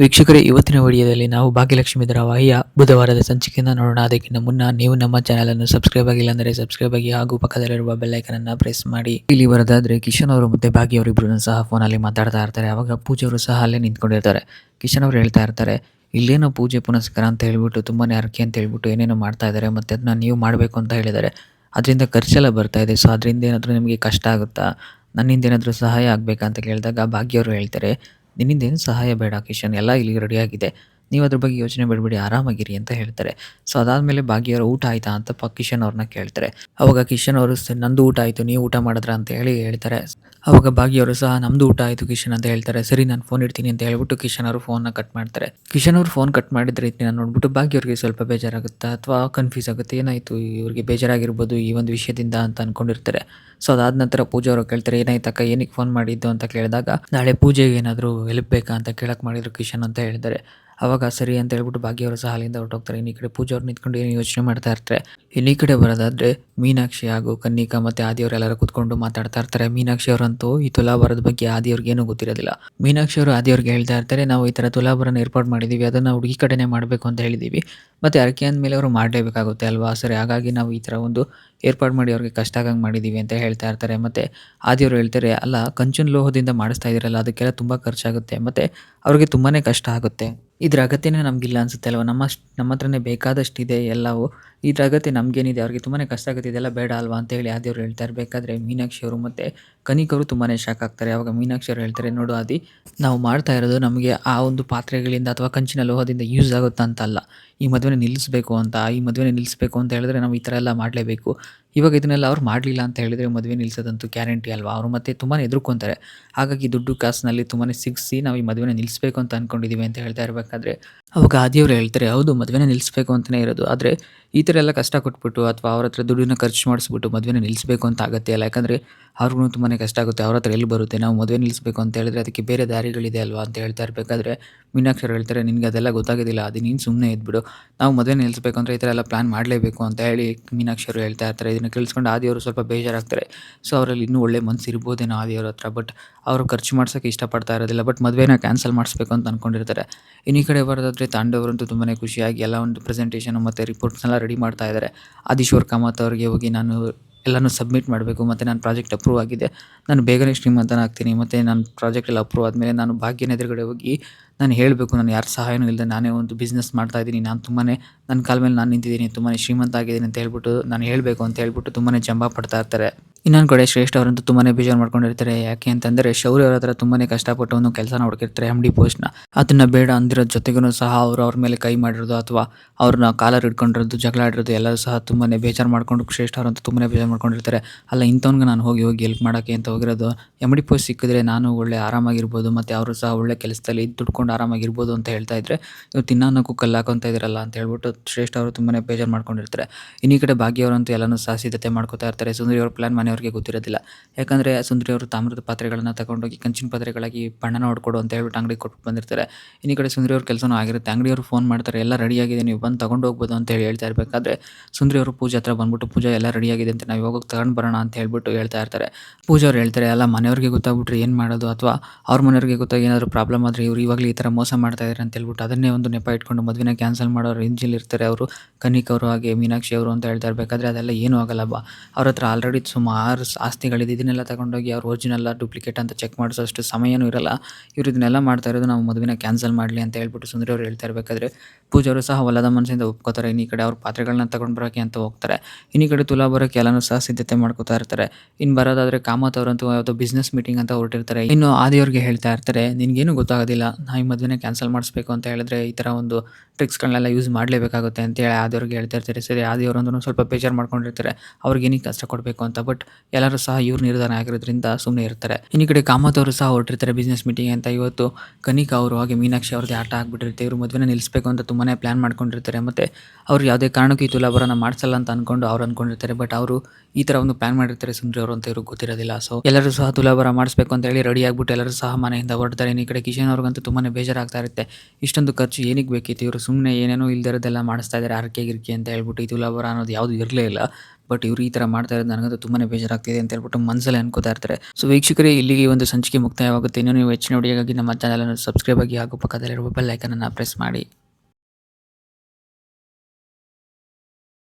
ವೀಕ್ಷಕರೇ, ಇವತ್ತಿನ ವಿಡಿಯೋದಲ್ಲಿ ನಾವು ಭಾಗ್ಯಲಕ್ಷ್ಮಿ ಧಾರಾವಾಹಿಯ ಬುಧವಾರದ ಸಂಚಿಕೆಯನ್ನು ನೋಡೋಣ. ಅದಕ್ಕಿಂತ ಮುನ್ನ ನೀವು ನಮ್ಮ ಚಾನೆಲ್ ಅನ್ನು ಸಬ್ಸ್ಕ್ರೈಬ್ ಆಗಿಲ್ಲ ಅಂದರೆ ಸಬ್ಸ್ಕ್ರೈಬ್ ಆಗಿ ಹಾಗೂ ಪಕ್ಕದಲ್ಲಿರುವ ಬೆಲ್ಲೈಕನ್ ಅನ್ನು ಪ್ರೆಸ್ ಮಾಡಿ. ಇಲ್ಲಿ ಬರೋದಾದ್ರೆ ಕಿಶನ್ ಅವರು ಮತ್ತೆ ಭಾಗ್ಯ ಅವರಿಬ್ಬರು ಸಹ ಫೋನಲ್ಲಿ ಮಾತಾಡ್ತಾ ಇರ್ತಾರೆ. ಅವಾಗ ಪೂಜೆ ಅವರು ಸಹ ಅಲ್ಲೇ ನಿಂತ್ಕೊಂಡಿರ್ತಾರೆ ಕಿಶನ್ ಅವರು ಹೇಳ್ತಾ ಇರ್ತಾರೆ, ಇಲ್ಲೇನೋ ಪೂಜೆ ಪುನಸ್ಕಾರ ಅಂತ ಹೇಳ್ಬಿಟ್ಟು ತುಂಬಾ ಅರ್ಕೆ ಅಂತ ಹೇಳ್ಬಿಟ್ಟು ಏನೇನೋ ಮಾಡ್ತಾ ಇದ್ದಾರೆ ಮತ್ತೆ ಅದನ್ನ ನೀವು ಮಾಡಬೇಕು ಅಂತ ಹೇಳಿದ್ದಾರೆ. ಅದರಿಂದ ಖರ್ಚೆಲ್ಲ ಬರ್ತಾ ಇದೆ. ಸೊ ಅದರಿಂದ ಏನಾದರೂ ನಿಮಗೆ ಕಷ್ಟ ಆಗುತ್ತಾ? ನನ್ನಿಂದ ಏನಾದರೂ ಸಹಾಯ ಆಗಬೇಕಂತ ಅಂತ ಕೇಳಿದಾಗ ಭಾಗ್ಯವರು ಹೇಳ್ತಾರೆ ನಿನ್ನಿಂದ ಏನು ಸಹಾಯ ಬೇಡ ಕಿಶನ್. ಎಲ್ಲ ಇಲ್ಲಿ ರೆಡಿಯಾಗಿದೆ ನೀವು ಅದ್ರ ಬಗ್ಗೆ ಯೋಚನೆ ಬಿಡಬೇಡಿ, ಆರಾಮಾಗಿರಿ ಅಂತ ಹೇಳ್ತಾರೆ. ಸೊ ಅದಾದಮೇಲೆ ಭಾಗ್ಯವ್ರ ಊಟ ಆಯ್ತಾ ಅಂತ ಪ ಕಿಶನ್ ಅವ್ರನ್ನ ಕೇಳ್ತಾರೆ. ಅವಾಗ ಕಿಶನ್ ಅವರು "ಸ- ನಂದು ಊಟ ಆಯಿತು, ನೀವು ಊಟ ಮಾಡಿದ್ರ? ಅಂತ ಹೇಳಿ ಹೇಳ್ತಾರೆ. ಅವಾಗ ಭಾಗ್ಯವರು, ಸಹ, ನಮ್ದು ಊಟ ಆಯಿತು ಕಿಶನ್ ಅಂತ ಹೇಳ್ತಾರೆ. ಸರಿ, ನಾನು ಫೋನ್ ಇಡ್ತೀನಿ ಅಂತ ಹೇಳ್ಬಿಟ್ಟು ಕಿಶನ್ ಅವರು ಫೋನ್ನ ಕಟ್ ಮಾಡ್ತಾರೆ. ಕಿಶನ್ ಅವರು ಫೋನ್ ಕಟ್ ಮಾಡಿದ ರೀತಿನ ನೋಡ್ಬಿಟ್ಟು ಭಾಗ್ಯವ್ರಿಗೆ ಸ್ವಲ್ಪ ಬೇಜಾರಾಗುತ್ತಾ ಅಥವಾ ಕನ್ಫ್ಯೂಸ್ ಆಗುತ್ತೆ. ಏನಾಯಿತು? ಇವ್ರಿಗೆ ಬೇಜಾರಾಗಿರ್ಬೋದು ಈ ಒಂದು ವಿಷಯದಿಂದ ಅಂತ ಅನ್ಕೊಂಡಿರ್ತಾರೆ. ಸೊ ಅದಾದ ನಂತರ ಪೂಜಾ ಅವರು ಕೇಳ್ತಾರೆ, ಏನಾಯ್ತಕ್ಕ? ಏನಕ್ಕೆ ಫೋನ್ ಮಾಡಿದ್ದು? ಅಂತ ಕೇಳಿದಾಗ, ನಾಳೆ ಪೂಜೆಗೆ ಏನಾದರೂ ಹೆಲ್ಪ್ ಬೇಕಾ? ಅಂತ ಕೇಳಕ್ಕೆ ಮಾಡಿದ್ರು ಕಿಶನ್ ಅಂತ ಹೇಳಿದ್ದಾರೆ ಅವಾಗ ಸರಿ ಅಂತ ಹೇಳ್ಬಿಟ್ಟು ಭಾಗ್ಯವರು ಸಹ ಅಲ್ಲಿಂದ ಹೊರಟೋಗ್ತಾರೆ. ಇನ್ನು ಈ ಕಡೆ ಪೂಜೆ ಅವ್ರು ನಿಂತ್ಕೊಂಡು ಏನು ಯೋಚನೆ ಮಾಡ್ತಾ ಇರ್ತಾರೆ. ಇನ್ನು ಈ ಕಡೆ ಬರೋದಾದ್ರೆ ಮೀನಾಕ್ಷಿ ಹಾಗೂ ಕನ್ನಿಕಾ ಮತ್ತೆ ಆದಿಯವರೆಲ್ಲರೂ ಕೂತ್ಕೊಂಡು ಮಾತಾಡ್ತಾ ಇರ್ತಾರೆ. ಮೀನಾಕ್ಷಿ ಅವರಂತೂ ಈ ತುಲಾಭಾರದ ಬಗ್ಗೆ ಆದಿಯವ್ರಿಗೆ ಏನೂ ಗೊತ್ತಿರೋದಿಲ್ಲ. ಮೀನಾಕ್ಷಿ ಅವರು ಆದಿಯವ್ರಿಗೆ ಹೇಳ್ತಾ ಇರ್ತಾರೆ, ನಾವು ಈ ಥರ ತುಲಾಭಾರನ ಏರ್ಪಾಡು ಮಾಡಿದ್ದೀವಿ, ಅದನ್ನು ಹುಡುಗಿ ಕಡೆನೇ ಮಾಡಬೇಕು ಅಂತ ಹೇಳಿದ್ದೀವಿ. ಮತ್ತು ಅರಕೆ ಅಂದಮೇಲೆ ಅವರು ಮಾಡಲೇಬೇಕಾಗುತ್ತೆ ಅಲ್ವಾ? ಸರಿ, ಹಾಗಾಗಿ ನಾವು ಈ ಥರ ಒಂದು ಏರ್ಪಾಡು ಮಾಡಿ ಅವ್ರಿಗೆ ಕಷ್ಟ ಆಗಂಗೆ ಮಾಡಿದ್ದೀವಿ ಅಂತ ಹೇಳ್ತಾ ಇರ್ತಾರೆ. ಮತ್ತು ಆದಿಯವರು ಹೇಳ್ತಾರೆ, ಅಲ್ಲ, ಕಂಚಿನ ಲೋಹದಿಂದ ಮಾಡಿಸ್ತಾ ಇದ್ದೀರಲ್ಲ, ಅದಕ್ಕೆಲ್ಲ ತುಂಬ ಖರ್ಚಾಗುತ್ತೆ. ಮತ್ತು ಅವ್ರಿಗೆ ತುಂಬಾ ಕಷ್ಟ ಆಗುತ್ತೆ. ಇದ್ರ ಅಗತ್ಯನೇ ನಮಗಿಲ್ಲ ಅನಿಸುತ್ತೆ ಅಲ್ವಾ? ನಮ್ಮ ನಮ್ಮ ಹತ್ರನೇ ಬೇಕಾದಷ್ಟಿದೆ ಎಲ್ಲವೂ. ಇದ್ರ ಅಗತ್ಯ ನಮಗೇನಿದೆ, ಅವ್ರಿಗೆ ತುಂಬಾ ಕಷ್ಟ ಆಗುತ್ತೆ. ಇದೆಲ್ಲ ಬೇಡ ಅಲ್ವಾ ಅಂತ ಹೇಳಿ ಆದಿಯವರು ಹೇಳ್ತಾ ಇರಬೇಕಾದ್ರೆ ಮೀನಾಕ್ಷಿ ಅವರು ಮತ್ತು ಕನಿಕವರು ತುಂಬಾ ಶಾಕ್ ಆಗ್ತಾರೆ. ಅವಾಗ ಮೀನಾಕ್ಷಿ ಅವರು ಹೇಳ್ತಾರೆ, ನೋಡು ಆದಿ, ನಾವು ಮಾಡ್ತಾ ಇರೋದು ನಮಗೆ ಆ ಒಂದು ಪಾತ್ರೆಗಳಿಂದ ಅಥವಾ ಕಂಚಿನ ಲೋಹದಿಂದ ಯೂಸ್ ಆಗುತ್ತಾ ಅಂತ ಅಲ್ಲ. ಈ ಮದುವೆನ ನಿಲ್ಲಿಸಬೇಕು ಅಂತ, ಈ ಮದುವೆನ ನಿಲ್ಲಿಸಬೇಕು ಅಂತ ಹೇಳಿದ್ರೆ ನಾವು ಈ ಥರ ಎಲ್ಲ ಮಾಡಲೇಬೇಕು. ಇವಾಗ ಇದನ್ನೆಲ್ಲ ಅವ್ರು ಮಾಡಲಿಲ್ಲ ಅಂತ ಹೇಳಿದರೆ ಮದುವೆ ನಿಲ್ಲಿಸೋದಂತೂ ಗ್ಯಾರಂಟಿ ಅಲ್ವಾ? ಅವರು ಮತ್ತೆ ತುಂಬಾ ಎದುರ್ಕೊತಾರೆ ಹಾಗಾಗಿ ದುಡ್ಡು ಕಾಸಿನಲ್ಲಿ ತುಂಬಾ ಸಿಗಿಸಿ ನಾವು ಈ ಮದುವೆನ ನಿಲ್ಲಿಸಬೇಕು ಅಂತ ಅಂದ್ಕೊಂಡಿದ್ದೀವಿ ಅಂತ ಹೇಳ್ತಾ ಇರಬೇಕಾದ್ರೆ, ಅವಾಗ ಆದಿಯವರು ಹೇಳ್ತಾರೆ, ಹೌದು, ಮದುವೆನ ನಿಲ್ಲಿಸಬೇಕು ಅಂತಲೇ ಇರೋದು. ಆದರೆ ಈ ಥರ ಎಲ್ಲ ಕಷ್ಟ ಕೊಟ್ಬಿಟ್ಟು ಅಥವಾ ಅವ್ರ ಹತ್ರ ದುಡ್ಡಿನ ಖರ್ಚು ಮಾಡಿಸ್ಬಿಟ್ಟು ಮದುವೆನ ನಿಲ್ಲಿಸಬೇಕು ಅಂತ ಆಗತ್ತೆ ಅಲ್ಲ? ಯಾಕಂದರೆ ಅವ್ರಿಗೂ ತುಂಬಾ ಕಷ್ಟ ಆಗುತ್ತೆ. ಅವ್ರ ಹತ್ರ ಎಲ್ಲಿ ಬರುತ್ತೆ? ನಾವು ಮದುವೆ ನಿಲ್ಲಿಸಬೇಕು ಅಂತ ಹೇಳಿದ್ರೆ ಅದಕ್ಕೆ ಬೇರೆ ದಾರಿಗಳಿದೆ ಅಲ್ವಾ ಅಂತ ಹೇಳ್ತಾ ಇರಬೇಕಾದ್ರೆ ಮೀನಾಕ್ಷರು ಹೇಳ್ತಾರೆ, ನಿನಗೆ ಅದೆಲ್ಲ ಗೊತ್ತಾಗೋದಿಲ್ಲ. ಅದು ನೀನು ಸುಮ್ಮನೆ ಇದ್ಬಿಡು. ನಾವು ಮದುವೆ ನಿಲ್ಲಿಸಬೇಕು ಅಂದರೆ ಈ ಥರ ಎಲ್ಲ ಪ್ಲ್ಯಾನ್ ಮಾಡಲೇಬೇಕು ಅಂತ ಹೇಳಿ ಮೀನಾಕ್ಷರು ಹೇಳ್ತಾ ಇರ್ತಾರೆ. ಇದನ್ನು ಕೇಳಿಸ್ಕೊಂಡು ಆದಿಯವರು ಸ್ವಲ್ಪ ಬೇಜಾರಾಗ್ತಾರೆ. ಸೊ ಅವರಲ್ಲಿ ಇನ್ನೂ ಒಳ್ಳೆ ಮನಸ್ಸು ಇರ್ಬೋದೇನೋ ಆದಿಯವ್ರ ಹತ್ರ. ಬಟ್ ಅವರು ಖರ್ಚು ಮಾಡ್ಸೋಕ್ಕೆ ಇಷ್ಟಪಡ್ತಾ ಇರೋದಿಲ್ಲ. ಬಟ್ ಮದುವೆನ ಕ್ಯಾನ್ಸಲ್ ಮಾಡಿಸ್ಬೇಕು ಅಂತ ಅಂದ್ಕೊಂಡಿರ್ತಾರೆ ಇನ್ನು ಕಡೆ ಬರೋದಾದ್ರೆ ತಾಂಡವರಂತೂ ತುಂಬಾ ಖುಷಿಯಾಗಿ ಎಲ್ಲ ಒಂದು ಪ್ರೆಸೆಂಟೇಷನ್ ಮತ್ತು ರಿಪೋರ್ಟ್ಸ್ನೆಲ್ಲ ರೆಡಿ ಮಾಡ್ತಾ ಇದ್ದಾರೆ. ಆದಿಶ್ವರ್ ಕಾಮತ್ ಅವ್ರಿಗೆ ಹೋಗಿ ನಾನು ಎಲ್ಲನೂ ಸಬ್ಮಿಟ್ ಮಾಡಬೇಕು, ಮತ್ತು ನನ್ನ ಪ್ರಾಜೆಕ್ಟ್ ಅಪ್ರೂವ್ ಆಗಿದೆ. ನಾನು ಬೇಗನೆ ಶ್ರೀಮಂತನಾಗ್ತೀನಿ ಮತ್ತು ನನ್ನ ಪ್ರಾಜೆಕ್ಟ್ ಎಲ್ಲ ಅಪ್ರೂವ್ ಆದಮೇಲೆ ನಾನು ಭಾಗ್ಯನ ಎದುರುಗಡೆ ಹೋಗಿ ನಾನು ಹೇಳಬೇಕು, ನಾನು ಯಾರ ಸಹಾಯನೂ ಇಲ್ಲದೆ ನಾನೇ ಒಂದು ಬಿಸ್ನೆಸ್ ಮಾಡ್ತಾ ಇದ್ದೀನಿ. ನಾನು ತುಂಬಾ ನನ್ನ ಕಾಲ ಮೇಲೆ ನಾನು ನಿಂತಿದ್ದೀನಿ ತುಂಬಾ ಶ್ರೀಮಂತ ಆಗಿದ್ದೀನಿ ಅಂತ ಹೇಳ್ಬಿಟ್ಟು ನಾನು ಹೇಳಬೇಕು ಅಂತ ಹೇಳ್ಬಿಟ್ಟು ತುಂಬಾ ಜಂಬ ಪಡ್ತಾ ಇರ್ತಾರೆ. ಇನ್ನೊಂದು ಕಡೆ ಶ್ರೇಷ್ಠ ಅವರಂತೂ ತುಂಬಾ ಬೇಜಾರು ಮಾಡ್ಕೊಂಡಿರ್ತಾರೆ. ಯಾಕೆ ಅಂತಂದರೆ ಶೌರ್ಯ ಅವರ ಹತ್ರ ತುಂಬಾ ಕಷ್ಟಪಟ್ಟು ಒಂದು ಕೆಲಸ ಹುಡುಕಿರ್ತಾರೆ ಎಂ ಡಿ ಪೋಸ್ಟ್ನ. ಅದನ್ನು ಬೇಡ ಅಂದಿರೋ ಜೊತೆಗೂ ಸಹ ಅವರು ಅವ್ರ ಮೇಲೆ ಕೈ ಮಾಡಿರೋದು ಅಥವಾ ಅವ್ರನ್ನ ಕಾಲರ್ ಹಿಡ್ಕೊಂಡಿರೋದು, ಜಗಳ ಆಡಿರೋದು ಎಲ್ಲರೂ ಸಹ ತುಂಬಾ ಬೇಜಾರು ಮಾಡ್ಕೊಂಡು ಶ್ರೇಷ್ಠ ಅವರಂತೂ ತುಂಬಾ ಬೇಜಾರು ಮಾಡ್ಕೊಂಡಿರ್ತಾರೆ. ಅಲ್ಲ, ಇಂಥವ್ನಿಗೆ ನಾನು ಹೋಗಿ ಹೋಗಿ ಹೆಲ್ಪ್ ಮಾಡೋಕ್ಕೆ ಅಂತ ಹೋಗಿರೋದು ಎಂ ಡಿ ಪೋಸ್ಟ್ ಸಿಕ್ಕಿದ್ರೆ ನಾನು ಒಳ್ಳೆ ಆರಾಮಾಗಿರ್ಬೋದು, ಮತ್ತು ಅವರು ಸಹ ಒಳ್ಳೆ ಕೆಲಸದಲ್ಲಿ ದುಡ್ಕೊಂಡು ಆರಾಮಾಗಿರ್ಬೋದು ಅಂತ ಹೇಳ್ತಾ ಇದ್ರೆ, ಇವ್ರು ತಿನ್ನೋಕ್ಕೂ ಕಲ್ಲು ಹಾಕೊಂತ ಇದ್ದೀರಲ್ಲ ಅಂತ ಹೇಳ್ಬಿಟ್ಟು ಶ್ರೇಷ್ಠ ಅವರು ತುಂಬಾ ಬೇಜಾರು ಮಾಡ್ಕೊಂಡಿರ್ತಾರೆ. ಇನ್ನು ಕಡೆ ಭಾಗ್ಯ ಅವರಂತೂ ಎಲ್ಲನೂ ಸಹ ಸಿದ್ಧತೆ ಮಾಡ್ಕೋತಾ ಇರ್ತಾರೆ. ಸುಂದರಿ ಅವ್ರ ಪ್ಲಾನ್ ಮನೆಯವ್ರಿಗೆ ಗೊತ್ತಿರೋದಿಲ್ಲ. ಯಾಕಂದರೆ ಸುಂದರಿ ಅವರು ತಾಮ್ರದ ಪಾತ್ರೆಗಳನ್ನು ತಗೊಂಡೋಗಿ ಕಂಚಿನ ಪಾತ್ರೆಗಳಾಗಿ ಬಣ್ಣನ ಹೊಡ್ಕೊಡು ಅಂತ ಹೇಳ್ಬಿಟ್ಟು ಅಂಗಡಿಗೆ ಕೊಟ್ಟು ಬಂದಿರ್ತಾರೆ. ಇನ್ನು ಕಡೆ ಸುಂದರಿ ಅವ್ರ ಕೆಲಸನೂ ಆಗಿರುತ್ತೆ. ಅಂಗಡಿಯವರು ಫೋನ್ ಮಾಡ್ತಾರೆ, ಎಲ್ಲ ರೆಡಿಯಾಗಿದೆ ನೀವು ಬಂದು ತಗೊಂಡು ಹೋಗ್ಬೋದು ಅಂತ ಹೇಳಿ ಹೇಳ್ತಾ ಇರಬೇಕಾದ್ರೆ ಸುಂದರಿ ಅವರು ಪೂಜೆ ಹತ್ರ ಬಂದ್ಬಿಟ್ಟು, ಪೂಜೆ ಎಲ್ಲ ರೆಡಿಯಾಗಿದೆ ಅಂತ ನಾವು ಇವಾಗ ತಗೊಂಡು ಬರೋಣ ಅಂತ ಹೇಳ್ಬಿಟ್ಟು ಹೇಳ್ತಾ ಇರ್ತಾರೆ. ಪೂಜೆ ಅವ್ರು ಹೇಳ್ತಾರೆ ಎಲ್ಲ ಮನೆಯವ್ರಿಗೆ ಗೊತ್ತಾಗ್ಬಿಟ್ರೆ ಏನು ಮಾಡೋದು? ಅಥವಾ, ಅವ್ರ ಮನೆಯವ್ರಿಗೆ ಗೊತ್ತಾಗ ಏನಾದರೂ ಪ್ರಾಬ್ಲಮ್ ಆದರೆ ಇವ್ರು ಇವಾಗಲೇ ಈ ಥರ ಮೋಸ ಮಾಡ್ತಾ ಇದ್ದಾರೆ ಅಂತ ಹೇಳ್ಬಿಟ್ಟು ಅದನ್ನೇ ಒಂದು ನೆಪ ಇಟ್ಕೊಂಡು ಮದುವೆನ ಕ್ಯಾನ್ಸಲ್ ಮಾಡೋ ರೇಂಜಲ್ಲಿ ಇರ್ತಾರೆ ಅವರು. ಕನಿಕ್ ಅವರು ಹಾಗೆ ಮೀನಾಕ್ಷಿ ಅವರು ಅಂತ ಹೇಳ್ತಾ ಇರಬೇಕಾದ್ರೆ ಅದೆಲ್ಲ ಏನೂ ಆಗಲ್ಲ ಅವ್ರ ಹತ್ರ ಆಲ್ರೆಡಿ ಸುಮಾರು ಸ್- ಆಸ್ತಿಗಳಿದೆ. ಇದನ್ನೆಲ್ಲ ತಗೊಂಡೋಗಿ ಅವ್ರು ಒರಿಜಿನಲ್ಲ ಡೂಪ್ಲಿಕೇಟ್ ಅಂತ ಚೆಕ್ ಮಾಡಿಸೋಷ್ಟು ಸಮಯನೂ ಇರಲ್ಲ. ಇವ್ರು ಇದನ್ನೆಲ್ಲ ಮಾಡ್ತಾ ಇರೋದು ನಾವು ಮದುವೆನ ಕ್ಯಾನ್ಸಲ್ ಮಾಡಲಿ ಅಂತ ಹೇಳ್ಬಿಟ್ಟು ಸುಂದರಿ ಅವ್ರು ಹೇಳ್ತಾ ಇರಬೇಕಾದ್ರೆ ಪೂಜಾರು ಸಹ ಹೊಲದ ಮನಸ್ಸಿಂದ ಒಪ್ಕೋತಾರೆ. ಇನ್ನು ಈ ಕಡೆ ಅವ್ರ ಪಾತ್ರೆಗಳನ್ನ ತಗೊಂಡು ಬರೋಕೆ ಅಂತ ಹೋಗ್ತಾರೆ. ಇನ್ನು ಈ ಕಡೆ ತುಲಾ ಬರೋಕೆ ಎಲ್ಲನೂ ಸಹ ಸಿದ್ಧತೆ ಮಾಡ್ಕೋತಾ ಇರ್ತಾರೆ. ಇನ್ನು ಬರೋದಾದರೆ ಕಾಮತ್ ಅವರಂತೂ ಯಾವುದೋ ಬಿಸ್ನೆಸ್ ಮೀಟಿಂಗ್ ಅಂತ ಹೊರಟಿರ್ತಾರೆ. ಇನ್ನು ಆದಿಯವ್ರಿಗೆ ಹೇಳ್ತಾ ಇರ್ತಾರೆ, ನಿನಗೇನು ಗೊತ್ತಾಗೋದಿಲ್ಲ. ನಾ ಈ ಮದುವೆನ ಕ್ಯಾನ್ಸಲ್ ಮಾಡಿಸ್ಬೇಕು ಅಂತ ಹೇಳಿದ್ರೆ ಈ ಥರ ಒಂದು ಟ್ರಿಕ್ಸ್ಗಳನ್ನೆಲ್ಲ ಯೂಸ್ ಮಾಡಲೇಬೇಕಾಗುತ್ತೆ. ಅಂತೇಳಿ ಆದಿಯವ್ರಿಗೆ ಹೇಳ್ತಾ ಇರ್ತಾರೆ. ಸರಿ ಆದಿಯವ್ರಂತೂ ಸ್ವಲ್ಪ ಬೇಜಾರು ಮಾಡ್ಕೊಂಡಿರ್ತಾರೆ. ಅವ್ರಿಗೆ ಏನಕ್ಕೆ ಕಷ್ಟ ಕೊಡಬೇಕು ಅಂತ. ಬಟ್ ಎಲ್ಲರೂ ಸಹ ಇವ್ರು ನಿರ್ಧಾರ ಆಗಿರೋದ್ರಿಂದ ಸುಮ್ಮನೆ ಇರ್ತಾರೆ. ಇನ್ನು ಕಡೆ ಕಾಮತ್ ಅವರು ಸಹ ಹೊರಟಿರ್ತಾರೆ ಬಿಸ್ನೆಸ್ ಮೀಟಿಂಗ್ ಅಂತ ಇವತ್ತು ಕನಿಕಾ ಅವರು ಹಾಗೆ ಮೀನಾಕ್ಷಿ ಅವ್ರದ್ದು ಆಟ ಆಗ್ಬಿಟ್ಟಿರುತ್ತೆ. ಇವರು ಮದುವೆನ ನಿಲ್ಲಿಸಬೇಕು ಅಂತ ತುಂಬಾ ಪ್ಲ್ಯಾನ್ ಮಾಡ್ಕೊಂಡಿರ್ತಾರೆ. ಮತ್ತು ಅವ್ರು ಯಾವುದೇ ಕಾರಣಕ್ಕೂ ಈ ತುಲಾಭರಣ ಮಾಡಿಸಲ್ಲ ಅಂತ ಅಂದ್ಕೊಂಡು ಅವ್ರು ಅಂದ್ಕೊಂಡಿರ್ತಾರೆ ಬಟ್ ಅವರು ಈ ಥರ ಒಂದು ಪ್ಲ್ಯಾನ್ ಮಾಡಿರ್ತಾರೆ ಸುಂದ್ರಿ ಅವರು ಅಂತ ಇವ್ರಿಗೆ ಗೊತ್ತಿರೋದಿಲ್ಲ. ಸೊ ಎಲ್ಲರೂ ಸಹ ತುಲಾಭರ ಮಾಡಿಸ್ಬೇಕು ಅಂತ ಹೇಳಿ ರೆಡಿ ಆಗ್ಬಿಟ್ಟು ಎಲ್ಲರೂ ಸಹ ಮನೆಯಿಂದ ಹೊರಡ್ತಾರೆ. ಇನ್ನು ಈ ಕಡೆ ಕಿಶನ್ ಅವ್ರಿಗಂತೂ ತುಂಬಾ ಬೇಜಾರಾಗ್ತಾ ಇರುತ್ತೆ. ಇಷ್ಟೊಂದು ಖರ್ಚು ಏನಕ್ಕೆ ಬೇಕಿತ್ತು? ಇವರು ಸುಮ್ಮನೆ ಏನೇನೋ ಇಲ್ದಿರೋದೆಲ್ಲ ಮಾಡಿಸ್ತಾ ಇದ್ದಾರೆ. ಅರಕೆ ಗಿರ್ಕೆ ಅಂತ ಹೇಳ್ಬಿಟ್ಟು ಈ ತುಲಾಭರ ಅನ್ನೋದು ಯಾವುದು ಇರಲೇ ಇಲ್ಲ. ಬಟ್ ಇವರು ಈ ತರ ಮಾಡ್ತಾ ಇರೋದು ನನಗಂತೂ ತುಂಬಾನೇ ಬೇಜಾರಾಗ್ತಿದೆ ಅಂತ ಹೇಳ್ಬಿಟ್ಟು ಮನಸ್ಸಲ್ಲಿ ಅನ್ಕೋತಾ ಇರ್ತಾರೆ. ಸೊ ವೀಕ್ಷಕರೇ, ಇಲ್ಲಿಗೆ ಒಂದು ಸಂಚಿಕೆ ಮುಕ್ತಾಯವಾಗುತ್ತೆ. ಇನ್ನೂ ನೀವು ಹೆಚ್ಚಿನ ವಿಡಿಯೋಗಾಗಿ ನಮ್ಮ ಚಾನಲ್ ಅನ್ನು ಸಬ್ಸ್ಕ್ರೈಬ್ ಆಗಿ ಹಾಗೂ ಪಕ್ಕದಲ್ಲಿರುವ ಬೆಲ್ ಐಕನ್ ಅನ್ನು ಪ್ರೆಸ್ ಮಾಡಿ.